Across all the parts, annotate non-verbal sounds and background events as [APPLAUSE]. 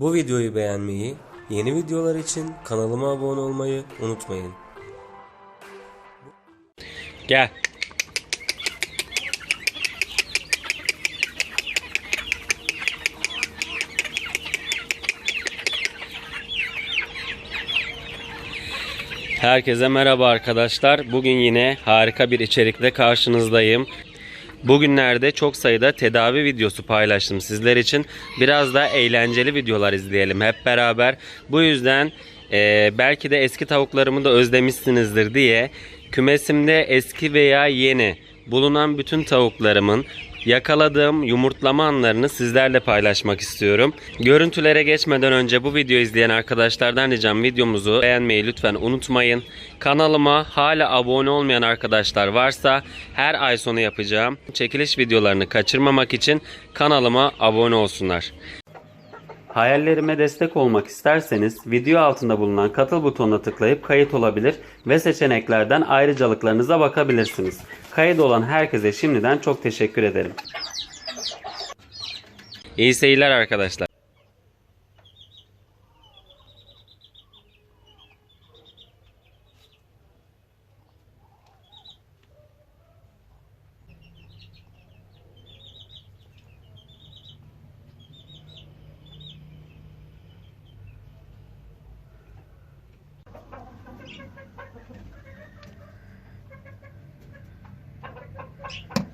Bu videoyu beğenmeyi, yeni videolar için kanalıma abone olmayı unutmayın. Gel. Herkese merhaba arkadaşlar. Bugün yine harika bir içerikle karşınızdayım. Bugünlerde çok sayıda tedavi videosu paylaştım sizler için. Biraz da eğlenceli videolar izleyelim hep beraber. Bu yüzden e, belki de eski tavuklarımı da özlemişsinizdir diye kümesimde eski veya yeni bulunan bütün tavuklarımın yakaladığım yumurtlama anlarını sizlerle paylaşmak istiyorum. Görüntülere geçmeden önce bu videoyu izleyen arkadaşlardan ricam videomuzu beğenmeyi lütfen unutmayın. Kanalıma hala abone olmayan arkadaşlar varsa her ay sonu yapacağım çekiliş videolarını kaçırmamak için kanalıma abone olsunlar. Hayallerime destek olmak isterseniz video altında bulunan katıl butonuna tıklayıp kayıt olabilir ve seçeneklerden ayrıcalıklarınıza bakabilirsiniz. Kayıt olan herkese şimdiden çok teşekkür ederim. İyi seyirler arkadaşlar. Thank you.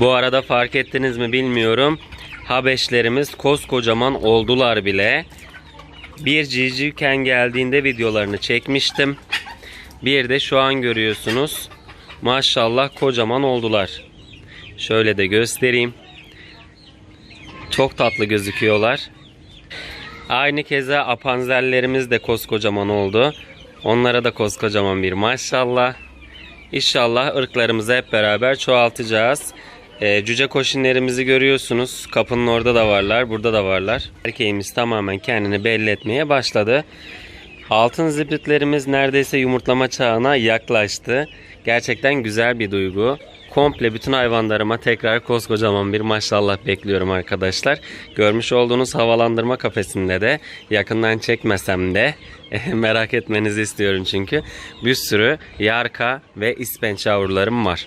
Bu arada fark ettiniz mi bilmiyorum. Habeşlerimiz koskocaman oldular bile. Bir civcivken geldiğinde videolarını çekmiştim. Bir de şu an görüyorsunuz. Maşallah kocaman oldular. Şöyle de göstereyim. Çok tatlı gözüküyorlar. Aynı keza apanzellerimiz de koskocaman oldu. Onlara da koskocaman bir maşallah. İnşallah ırklarımızı hep beraber çoğaltacağız. Ee, cüce koşinlerimizi görüyorsunuz. Kapının orada da varlar, burada da varlar. Erkeğimiz tamamen kendini belli etmeye başladı. Altın zibritlerimiz neredeyse yumurtlama çağına yaklaştı. Gerçekten güzel bir duygu. Komple bütün hayvanlarıma tekrar koskocaman bir maşallah bekliyorum arkadaşlar. Görmüş olduğunuz havalandırma kafesinde de yakından çekmesem de [LAUGHS] merak etmenizi istiyorum çünkü. Bir sürü yarka ve ispenç var.